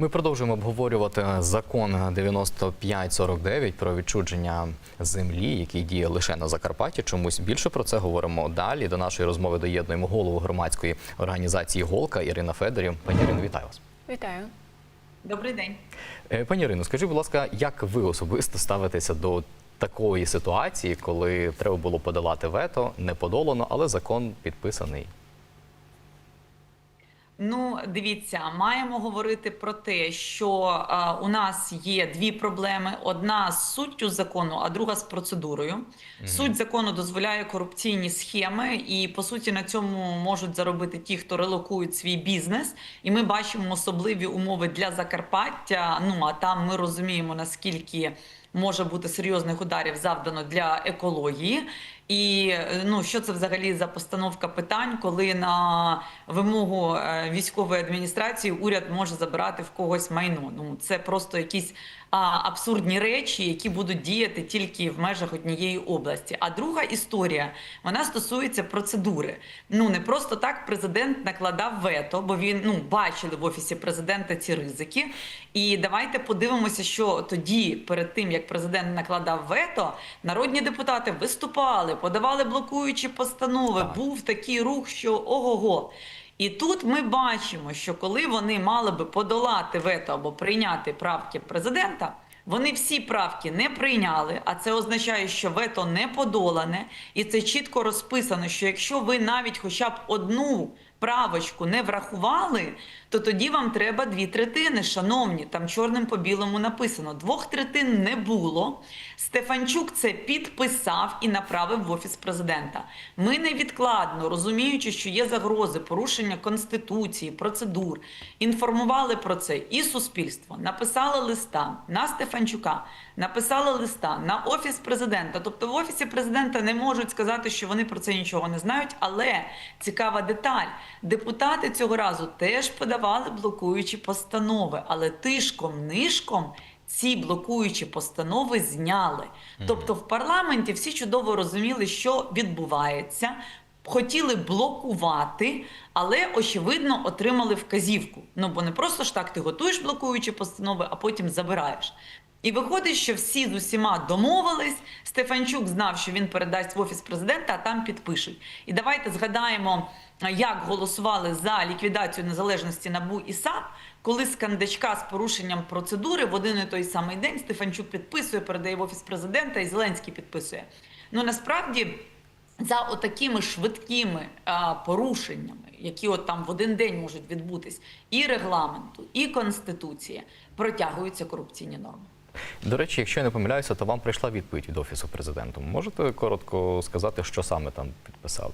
Ми продовжуємо обговорювати закон 9549 про відчудження землі, який діє лише на Закарпатті. Чомусь більше про це говоримо далі. До нашої розмови доєднуємо голову громадської організації Голка Ірина Федорів. Пані Ірино, вітаю вас. Вітаю. Добрий день. Е, Пані Ірино, скажіть, будь ласка, як ви особисто ставитеся до такої ситуації, коли треба було подолати вето, не подолано, але закон підписаний? Ну, дивіться, маємо говорити про те, що е, у нас є дві проблеми: одна з суттю закону, а друга з процедурою. Суть закону дозволяє корупційні схеми, і по суті на цьому можуть заробити ті, хто релокують свій бізнес. І ми бачимо особливі умови для Закарпаття. Ну а там ми розуміємо наскільки. Може бути серйозних ударів завдано для екології, і е, ну що це взагалі за постановка питань, коли на вимогу е, військової адміністрації уряд може забирати в когось майно? Ну це просто якісь абсурдні речі, які будуть діяти тільки в межах однієї області. А друга історія вона стосується процедури. Ну не просто так президент накладав вето, бо він ну бачили в офісі президента ці ризики. І давайте подивимося, що тоді, перед тим як президент накладав вето, народні депутати виступали, подавали блокуючі постанови. Так. Був такий рух, що ого-го. І тут ми бачимо, що коли вони мали би подолати вето або прийняти правки президента, вони всі правки не прийняли, а це означає, що вето не подолане, і це чітко розписано, що якщо ви навіть хоча б одну правочку не врахували, то тоді вам треба дві третини, шановні. Там чорним по білому написано. Двох третин не було. Стефанчук це підписав і направив в офіс президента. Ми невідкладно, розуміючи, що є загрози порушення конституції, процедур, інформували про це і суспільство. Написали листа на Стефанчука, написали листа на офіс президента. Тобто, в офісі президента не можуть сказати, що вони про це нічого не знають. Але цікава деталь: депутати цього разу теж подавали блокуючі постанови, але тишком нишком. Ці блокуючі постанови зняли. Тобто в парламенті всі чудово розуміли, що відбувається, хотіли блокувати, але очевидно отримали вказівку. Ну бо не просто ж так ти готуєш блокуючі постанови, а потім забираєш. І виходить, що всі з усіма домовились. Стефанчук знав, що він передасть в офіс президента, а там підпишуть. І давайте згадаємо, як голосували за ліквідацію незалежності НАБУ і САП, коли з кандачка з порушенням процедури в один і той самий день Стефанчук підписує, передає в офіс президента, і Зеленський підписує. Ну насправді. За отакими швидкими а, порушеннями, які от там в один день можуть відбутись, і регламенту, і конституції, протягуються корупційні норми. До речі, якщо я не помиляюся, то вам прийшла відповідь від офісу президента. Можете коротко сказати, що саме там підписали?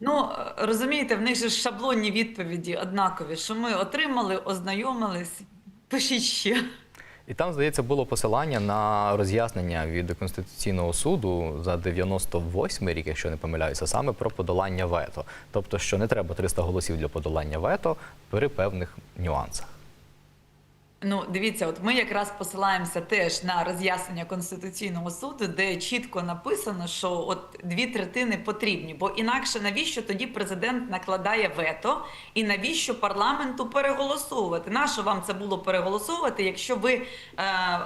Ну е, розумієте, в них же шаблонні відповіді однакові, що ми отримали, ознайомились. Пишіть ще. І там, здається, було посилання на роз'яснення від Конституційного суду за 98 рік, якщо не помиляюся, саме про подолання вето. Тобто, що не треба 300 голосів для подолання вето при певних нюансах. Ну, дивіться, от ми якраз посилаємося теж на роз'яснення Конституційного суду, де чітко написано, що от дві третини потрібні. Бо інакше навіщо тоді президент накладає вето, і навіщо парламенту переголосовувати? Нащо вам це було переголосовувати, якщо ви е,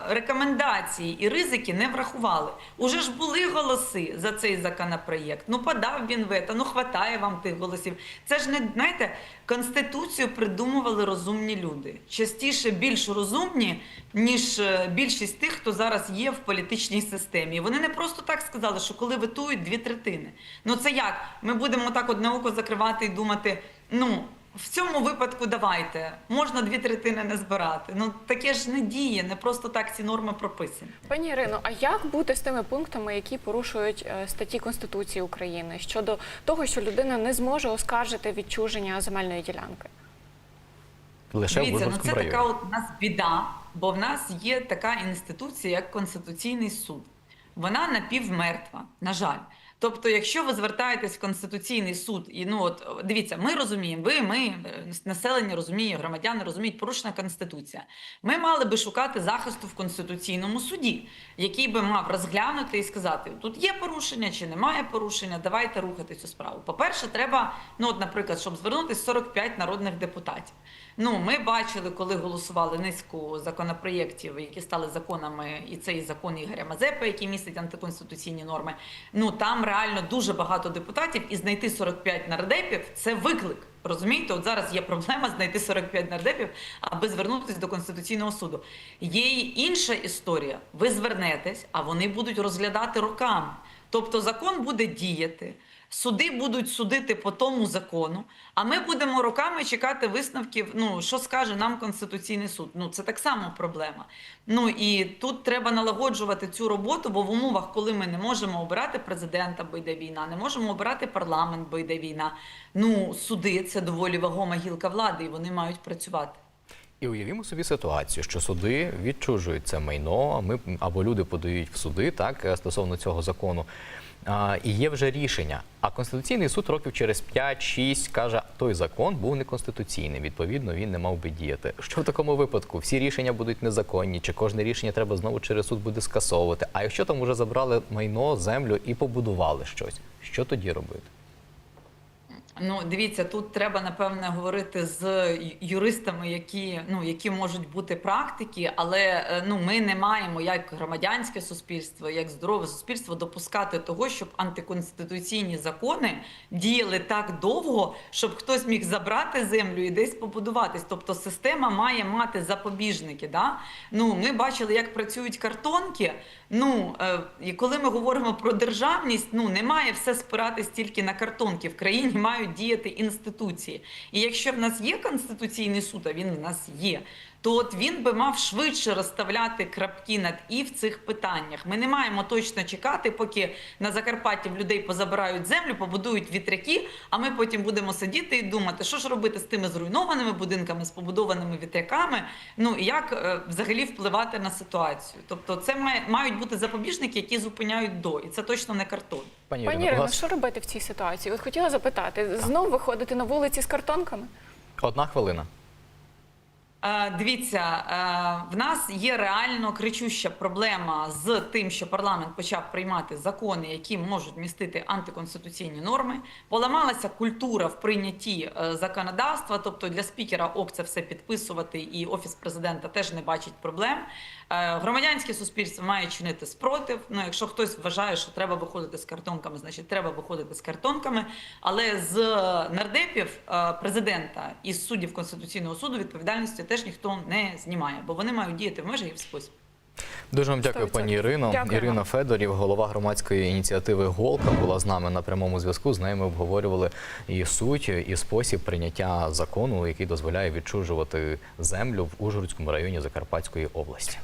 рекомендації і ризики не врахували? Уже ж були голоси за цей законопроєкт. Ну подав він вето, ну хватає вам тих голосів. Це ж не знаєте, конституцію придумували розумні люди. Частіше більш розумні, ніж е, більшість тих, хто зараз є в політичній системі. Вони не просто так сказали, що коли ветують дві третини. Ну це як? Ми будемо так одне око закривати і думати, ну. В цьому випадку давайте можна дві третини не збирати. Ну таке ж не діє, не просто так ці норми прописані. Пані Ірино, а як бути з тими пунктами, які порушують е, статті Конституції України щодо того, що людина не зможе оскаржити відчуження земельної ділянки? Лише в Дивіться, ну це районі. така от у нас біда, бо в нас є така інституція, як Конституційний суд. Вона напівмертва, на жаль. Тобто, якщо ви звертаєтесь в Конституційний суд, і ну от дивіться, ми розуміємо, ви, ми, е, населення розуміє, громадяни розуміють, порушена конституція. Ми мали би шукати захисту в Конституційному суді, який би мав розглянути і сказати: тут є порушення чи немає порушення, давайте рухати цю справу. По-перше, треба, ну от, наприклад, щоб звернутися 45 народних депутатів. Ну, ми бачили, коли голосували низку законопроєктів, які стали законами, і цей закон Ігоря Мазепи, який містить антиконституційні норми. Ну там реально дуже багато депутатів, і знайти 45 нардепів це виклик. Розумієте, от зараз є проблема знайти 45 нардепів, аби звернутися до Конституційного суду. Є й інша історія. Ви звернетесь, а вони будуть розглядати роками. Тобто закон буде діяти, суди будуть судити по тому закону, а ми будемо роками чекати висновків. Ну що скаже нам Конституційний суд? Ну це так само проблема. Ну і тут треба налагоджувати цю роботу, бо в умовах, коли ми не можемо обирати президента, бо йде війна, не можемо обирати парламент, бо йде війна. Ну суди це доволі вагома гілка влади, і вони мають працювати. І уявімо собі ситуацію, що суди відчужують це майно, ми або люди подають в суди так е, стосовно цього закону. І є вже рішення. А Конституційний суд років через 5-6 каже, той закон був неконституційним. Відповідно, він не мав би діяти. Що в такому випадку? Всі рішення будуть незаконні, чи кожне рішення треба знову через суд буде скасовувати. А якщо там вже забрали майно, землю і побудували щось, що тоді робити? Ну, дивіться, тут треба напевне говорити з юристами, які ну які можуть бути практики, але е, ну ми не маємо як громадянське суспільство, як здорове суспільство допускати того, щоб антиконституційні закони діяли так довго, щоб хтось міг забрати землю і десь побудуватись. Тобто система має мати запобіжники. Да? Ну ми бачили, як працюють картонки. Ну е, і коли ми говоримо про державність, ну не має все спиратись тільки на картонки. В країні мають діяти інституції. І якщо в нас є конституційний суд, а він в нас є. То от він би мав швидше розставляти крапки над і в цих питаннях. Ми не маємо точно чекати, поки на Закарпатті в людей позабирають землю, побудують вітряки. А ми потім будемо сидіти і думати, що ж робити з тими зруйнованими будинками, з побудованими вітряками. Ну і як е, взагалі впливати на ситуацію. Тобто, це має, мають бути запобіжники, які зупиняють до, і це точно не картон. Пані, Пані Ірино, вас що робити в цій ситуації? От хотіла запитати, знов виходити на вулиці з картонками? одна хвилина. Е, Дивіться, е, в нас є реально кричуща проблема з тим, що парламент почав приймати закони, які можуть містити антиконституційні норми. Поламалася культура в прийнятті е, законодавства, тобто для спікера ок це все підписувати, і офіс президента теж не бачить проблем. Е, Громадянське суспільство має чинити спротив. Ну, якщо хтось вважає, що треба виходити з картонками, значить треба виходити з картонками. Але з нардепів е, президента і з суддів Конституційного суду відповідальності теж ніхто не знімає, бо вони мають діяти в межах і в спосіб. Дуже вам дякую, 100%. пані Ірино. Дякуємо. Ірина Федорів, голова громадської ініціативи Голка, була з нами на прямому зв'язку. З нею ми обговорювали і суть, і спосіб прийняття закону, який дозволяє відчужувати землю в Ужгородському районі Закарпатської області.